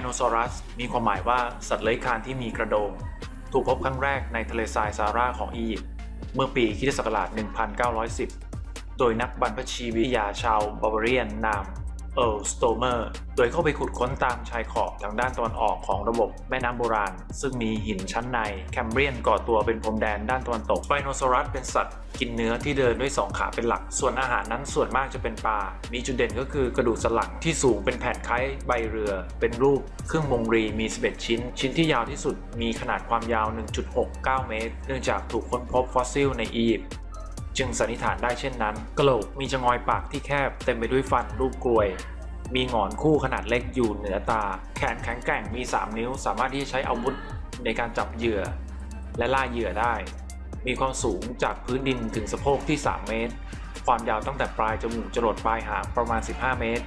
โนซอรัสมีความหมายว่าสัตว์เลื้อยคลานที่มีกระโดง ถูกพบครั้งแรกในทะเลทรายซาฮาราของอียิปต์เมื่อปีคิศักราช1910 โดยนักบรรพชีวิทยาชาวบาบาเรียนนาม เอิร์ลสโตเมอร์โดยเข้าไปขุดค้นตามชายขอบทางด้านตะวันออกของระบบแม่น้ำโบราณ ซึ่งมีหินชั้นในแคมเบรียนก่อตัวเป็นพรมแดนด้านตะวันตกไปโนซอรัสเป็นสัตว์กินเนื้อที่เดินด้วยสองขาเป็นหลัก ส่วนอาหารนั้นส่วนมากจะเป็นปลา มีจุดเด่นก็คือกระดูกสันหลังที่สูงเป็นแผ่นคล้ายใบเรือ เป็นรูปเครื่องมงรีมี 11 ชิ้น ชิ้นที่ยาวที่สุดมีขนาดความยาว 1.69 เมตร เนื่องจากถูกค้นพบฟอสซิลในอียิปต์ จึงสันนิษฐานได้เช่นนั้นกระโหลกมีจงอยปากที่แคบเต็มไปด้วยฟันรูปกลวย มีหงอนคู่ขนาดเล็กอยู่เหนือตา แขนแข็งแกร่งมี 3 นิ้ว สามารถที่จะใช้อาวุธในการจับเหยื่อ และล่าเหยื่อได้ มีความสูงจากพื้นดินถึงสะโพกที่ 3 เมตร ความยาวตั้งแต่ปลายจมูกจรดปลายหางประมาณ 15 เมตร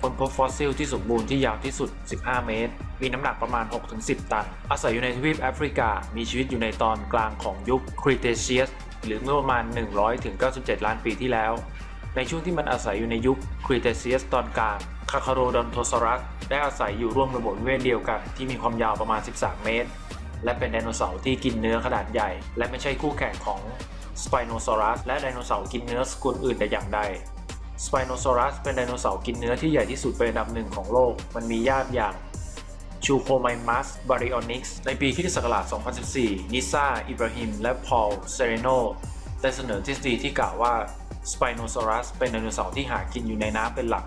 ค้นพบฟอสซิลที่สมบูรณ์ที่ยาวที่สุด 15 เมตร มีน้ำหนักประมาณ 6-10 ตัน อาศัยอยู่ในทวีปแอฟริกา มีชีวิตอยู่ในตอนกลางของยุคครีเทเชียส หรือเมื่อประมาณ 100-97 ล้านปีที่แล้ว ในช่วงที่มันอาศัยอยู่ในยุคครีเทเชียสตอนกลางคาคาโรดอนโทซอรัสได้อาศัยอยู่ร่วมระบบนิเวศเดียวกันที่มีความยาวประมาณ 13 เมตร และเป็นไดโนเสาร์ที่กินเนื้อขนาดใหญ่ และไม่ใช่คู่แข่งของสไปโนซอรัสและไดโนเสาร์กินเนื้อสกุลอื่นแต่อย่างใดสไปโนซอรัสเป็นไดโนเสาร์กินเนื้อที่ใหญ่ที่สุดเป็นอันดับหนึ่งของโลก มันมีญาติอย่าง ชูโคไมมัส บาริออนิกส์ ในปีคริสตศักราช 2014 นิซาอิบราฮิม และพอล เซเรโน ได้เสนอทฤษฎีที่กล่าวว่าสไปโนซอรัสเป็นไดโนเสาร์ที่หากินอยู่ในน้ำเป็นหลัก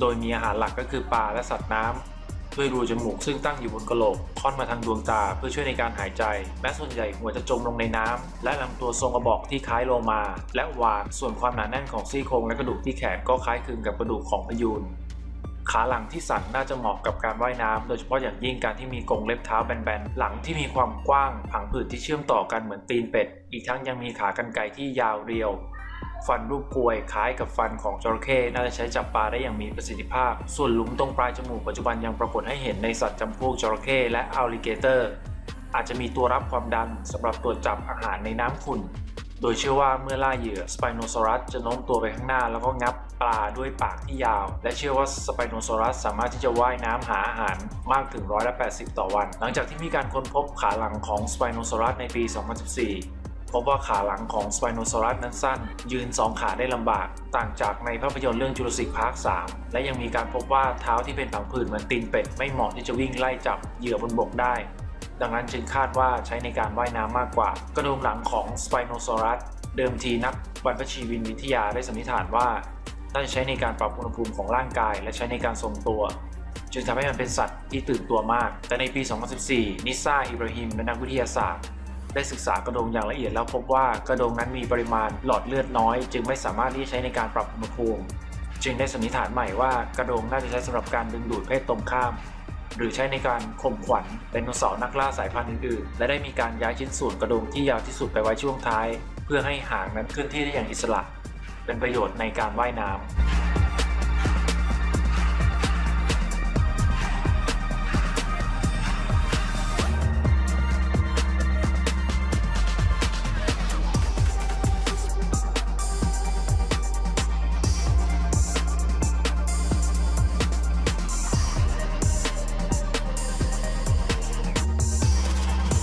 โดยมีอาหารหลักก็คือปลาและสัตว์น้ำ ด้วยรูจมูกซึ่งตั้งอยู่บนกระโหลกค่อนมาทางดวงตาเพื่อช่วยในการหายใจ แม้ส่วนใหญ่หัวจะจมลงในน้ำ และลำตัวทรงกระบอกที่คล้ายโลมา และวาน ส่วนความหนาแน่นของซี่โครงและกระดูกที่แขนก็คล้ายคลึงกับกระดูกของพยูน ขาหลังที่สั่นน่าจะเหมาะกับการว่ายน้ำโดยเฉพาะอย่างยิ่งการที่มีกรงเล็บเท้าแบนๆ หลังที่มีความกว้าง ผังผืดที่เชื่อมต่อกันเหมือนตีนเป็ด อีกทั้งยังมีขากรรไกรที่ยาวเรียว ฟันรูปกลวยคล้ายกับฟันของจระเข้น่าจะใช้จับปลาได้อย่างมีประสิทธิภาพ ส่วนหลุมตรงปลายจมูกปัจจุบันยังปรากฏให้เห็นในสัตว์จำพวกจระเข้และอัลลิเกเตอร์ อาจจะมีตัวรับความดันสำหรับตรวจจับอาหารในน้ำขุ่นโดยเชื่อว่าเมื่อล่าเหยื่อสไปโนซอรัสจะโน้มตัวไปข้างหน้าแล้วก็งับ ปลาด้วยปากที่ยาว และเชื่อว่าสไปโนซอรัสสามารถที่จะว่ายน้ำหาอาหารมากถึงร้อยละ80 ต่อวัน หลังจากที่มีการค้นพบขาหลังของสไปโนซอรัสในปี 2014พบว่าขาหลังของสไปโนซอรัสนั้นสั้น ยืน 2 ขาได้ลำบาก ต่างจากในภาพยนตร์เรื่องจูราสสิกพาร์ค 3 และยังมีการพบว่าเท้าที่เป็นผังผืดเหมือนตีนเป็ด ไม่เหมาะที่จะวิ่งไล่จับเหยื่อบนบกได้ ดังนั้นจึงคาดว่าใช้ในการว่ายน้ำมากกว่า กระดูกหลังของสไปโนซอรัส เดิมทีนักบรรพชีวินวิทยาได้สันนิษฐานว่า น่าจะใช้ในการปรับอุณหภูมิของร่างกาย และใช้ในการทรงตัว จึงทำให้มันเป็นสัตว์ที่ตื่นตัวมาก แต่ในปี 2014 นิซาอิบราฮิม และนักวิทยาศาสตร์ ได้ศึกษากระโดงอย่างละเอียดแล้วพบว่ากระโดงนั้นมีปริมาณหลอดเลือดน้อย จึงไม่สามารถที่จะใช้ในการปรับอุณหภูมิ จึงได้สันนิษฐานใหม่ว่ากระโดงน่าจะใช้สำหรับการดึงดูดเพศตรงข้ามหรือใช้ในการข่มขวัญไดโนเสาร์นักล่าสายพันธุ์อื่นๆ และได้มีการย้ายชิ้นส่วนกระดงที่ยาวที่สุดไปไว้ช่วงท้าย เพื่อให้หางนั้นเคลื่อนที่ได้อย่างอิสระ เป็นประโยชน์ในการว่ายน้ำ